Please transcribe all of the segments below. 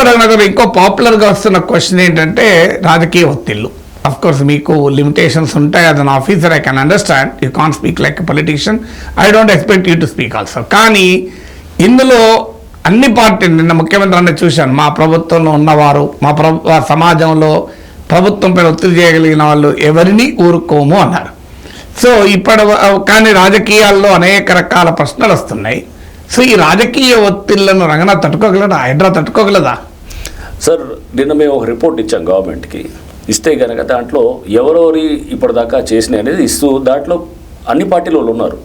ఇంకో రకరకాల ఇంకో పాపులర్గా వస్తున్న క్వశ్చన్ ఏంటంటే రాజకీయ ఒత్తిళ్ళు. అఫ్ కోర్స్ మీకు లిమిటేషన్స్ ఉంటాయి. అది an officer I can understand you can speak like politician I don't expect you to speak also కానీ ఇందులో అన్ని పార్టీలు నిన్న ముఖ్యమంత్రి అన్న చూశాను. మా ప్రభుత్వంలో ఉన్నవారు మా ప్రభు సమాజంలో ప్రభుత్వంపై ఒత్తిడి చేయగలిగిన వాళ్ళు ఎవరిని ఊరుకోము అన్నారు. సో ఇప్పటి కానీ రాజకీయాల్లో అనేక రకాల ప్రశ్నలు వస్తున్నాయి. సో ఈ రాజకీయ ఒత్తిళ్ళను రంగనా తట్టుకోగలదా హైడ్రా తట్టుకోగలదా? సార్ నిన్న మేము ఒక రిపోర్ట్ ఇచ్చాం గవర్నమెంట్కి. ఇస్తే కనుక దాంట్లో ఎవరెవరి ఇప్పటిదాకా చేసినాయి అనేది ఇస్తూ దాంట్లో అన్ని పార్టీల వాళ్ళు ఉన్నారు.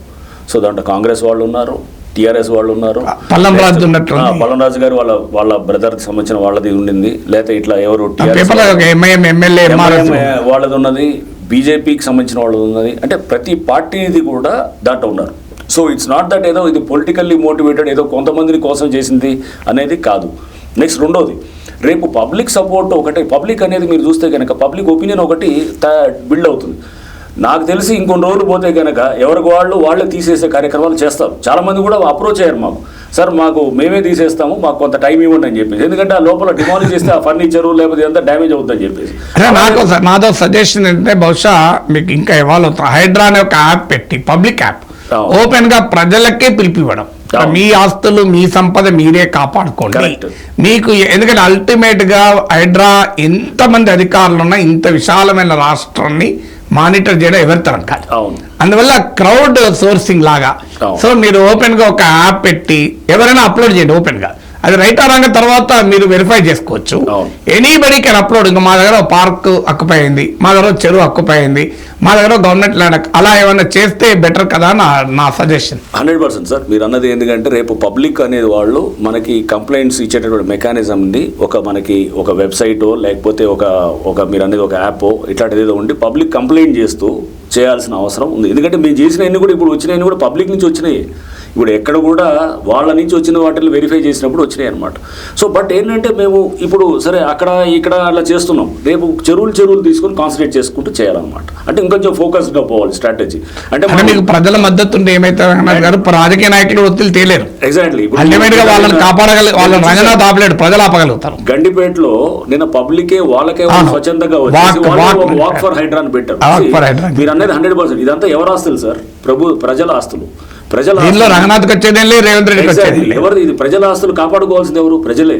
సో దాంట్లో కాంగ్రెస్ వాళ్ళు ఉన్నారు టీఆర్ఎస్ వాళ్ళు ఉన్నారు. పల్లం రాజు గారు వాళ్ళ వాళ్ళ బ్రదర్కి సంబంధించిన వాళ్ళది ఉండింది. లేకపోతే ఇట్లా ఎవరు వాళ్ళది ఉన్నది. బీజేపీకి సంబంధించిన వాళ్ళది ఉన్నది. అంటే ప్రతి పార్టీది కూడా దాంట్లో ఉన్నారు. సో ఇట్స్ నాట్ దట్ ఏదో ఇది పొలిటికల్లీ మోటివేటెడ్ ఏదో కొంతమందిని కోసం చేసింది అనేది కాదు. నెక్స్ట్ రెండోది. రేపు పబ్లిక్ సపోర్ట్ ఒకటి పబ్లిక్ అనేది మీరు చూస్తే కనుక పబ్లిక్ ఒపీనియన్ ఒకటి బిల్డ్ అవుతుంది. నాకు తెలిసి ఇంకొన్ని రోజులు పోతే కనుక ఎవరికి వాళ్ళు వాళ్ళే తీసేసే కార్యక్రమాలు చేస్తారు. చాలామంది కూడా అప్రోచ్ అయ్యారు మాకు. సార్ మాకు మేమే తీసేస్తాము మాకు కొంత టైం ఇవ్వండి అని చెప్పేసి. ఎందుకంటే ఆ లోపల డిమాలిష్ చేస్తే ఆ ఫర్నిచర్ లేకపోతే ఎంత డ్యామేజ్ అవుతుందని చెప్పేసి. నాకు నాదో సజెషన్ ఏంటంటే బహుశా మీకు ఇంకా ఇవాళ హైడ్రా అనే ఒక యాప్ పెట్టి పబ్లిక్ యాప్. ఓపెన్గా ప్రజలకే పిలిపివ్వడం. మీ ఆస్తులు మీ సంపద మీరే కాపాడుకోండి. మీకు ఎందుకంటే అల్టిమేట్గా హైడ్రా ఎంతమంది అధికారులు ఉన్నా ఇంత విశాలమైన రాష్ట్రాన్ని మానిటర్ చేయడం ఎవరి తరం కాదు. అందువల్ల క్రౌడ్ సోర్సింగ్ లాగా. అవును. సో మీరు ఓపెన్గా ఒక యాప్ పెట్టి ఎవరైనా అప్లోడ్ చేయండి ఓపెన్గా అది రైట్ రాగా తర్వాత మీరు వెరిఫై చేసుకోవచ్చు. ఎనీబడి కెన్ అప్లోడ్ ఇంకా మా దగ్గర పార్క్ అక్కుపై అయింది. మా దగ్గర చెరువు అక్కుపై అయింది. మా దగ్గర గవర్నమెంట్ ల్యాండ్ అలా ఏమైనా చేస్తే బెటర్ కదా నా నా సజెషన్ హండ్రెడ్ పర్సెంట్ సార్ మీరు అన్నది ఎందుకంటే రేపు పబ్లిక్ అనేది వాళ్ళు మనకి కంప్లైంట్స్ ఇచ్చేటటువంటి మెకానిజంని ఒక మనకి ఒక వెబ్సైటో లేకపోతే ఒక ఒక మీరు అనేది ఒక యాప్ ఇట్లాంటిది ఏదో ఉండి పబ్లిక్ కంప్లైంట్ చేస్తూ చేయాల్సిన అవసరం ఉంది. ఎందుకంటే మేము చేసినవన్నీ కూడా ఇప్పుడు వచ్చినాయని కూడా పబ్లిక్ నుంచి వచ్చినాయి. ఇప్పుడు ఎక్కడ కూడా వాళ్ళ నుంచి వచ్చిన వాటిని వెరిఫై చేసినప్పుడు వచ్చినాయి అనమాట సో బట్ ఏంటంటే మేము ఇప్పుడు సరే అక్కడ ఇక్కడ అలా చేస్తున్నాం. రేపు చెరువులు చెరువులు తీసుకొని కాన్సన్ట్రేట్ చేసుకుంటూ చేయాలన్నమాట. అంటే ఇంకొంచెం ఫోకస్డ్గా పోవాలి స్ట్రాటజీ అంటే మీకు ప్రజల మద్దతు ఉంటే ఏమైతే రాజకీయ నాయకులు ఒత్తిడి తేలేరు. ఎగ్జాక్ట్లీ వాళ్ళని కాపాడగల వాళ్ళని ప్రజలు ఆపగలుగుతారు. గండిపేటలో నిన్న పబ్లికే వాళ్ళకే. స్వచ్ఛందంగా walk- వాక్ ఫర్ హైడ్రా అని పెట్టారు. మీరు అనేది హండ్రెడ్ పర్సెంట్ ఇదంతా ఎవరు ఆస్తులు సార్? ప్రభు ప్రజల ఆస్తులు. ప్రజల దీనిలో ఆస్తులు. రంగనాథ్కి వచ్చేదేం లేదు రేవంత్ రెడ్డికి వచ్చేది Exactly. లేదు. ఎవరు ఇది ప్రజల ఆస్తులు కాపాడుకోవాల్సింది ఎవరు ప్రజలే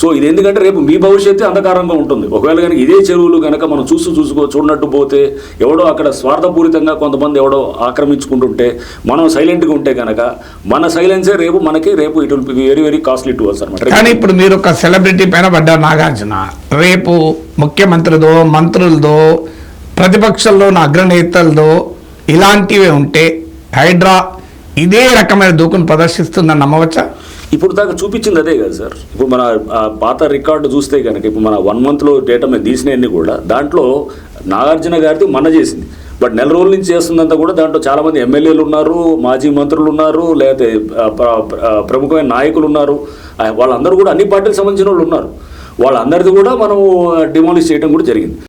సో ఇది ఎందుకంటే రేపు మీ భవిష్యత్తు అంధకారంగా ఉంటుంది ఒకవేళ కనుక ఇదే చెరువులు కనుక మనం చూస్తూ చూసుకో చూడనట్టు పోతే ఎవడో అక్కడ స్వార్థపూరితంగా కొంతమంది ఎవడో ఆక్రమించుకుంటుంటే మనం సైలెంట్గా ఉంటే కనుక మన సైలెన్సే రేపు మనకి రేపు it will very very costly to ours అనమాట కానీ ఇప్పుడు మీరు ఒక సెలబ్రిటీ పైన పడ్డారు నాగార్జున రేపు ముఖ్యమంత్రిదో మంత్రులదో ప్రతిపక్షంలో ఉన్న అగ్రనేతలదో ఇలాంటివే ఉంటే హైడ్రా ఇదే రకమైన దూకును ప్రదర్శిస్తుందని నమ్మవచ్చా? ఇప్పుడు దాకా చూపించింది అదే కదా సార్. ఇప్పుడు మన పాత రికార్డు చూస్తే కనుక ఇప్పుడు మన వన్ మంత్లో డేటా మేము తీసినవన్నీ కూడా దాంట్లో నాగార్జున గారిది మన చేసింది. బట్ నెల రోజుల నుంచి చేస్తుందంతా కూడా దాంట్లో చాలామంది ఎమ్మెల్యేలు ఉన్నారు మాజీ మంత్రులు ఉన్నారు లేకపోతే ప్రముఖమైన నాయకులు ఉన్నారు. వాళ్ళందరూ కూడా అన్ని పార్టీలకు సంబంధించిన వాళ్ళు ఉన్నారు. వాళ్ళందరిది కూడా మనం డిమాలిష్ చేయడం కూడా జరిగింది.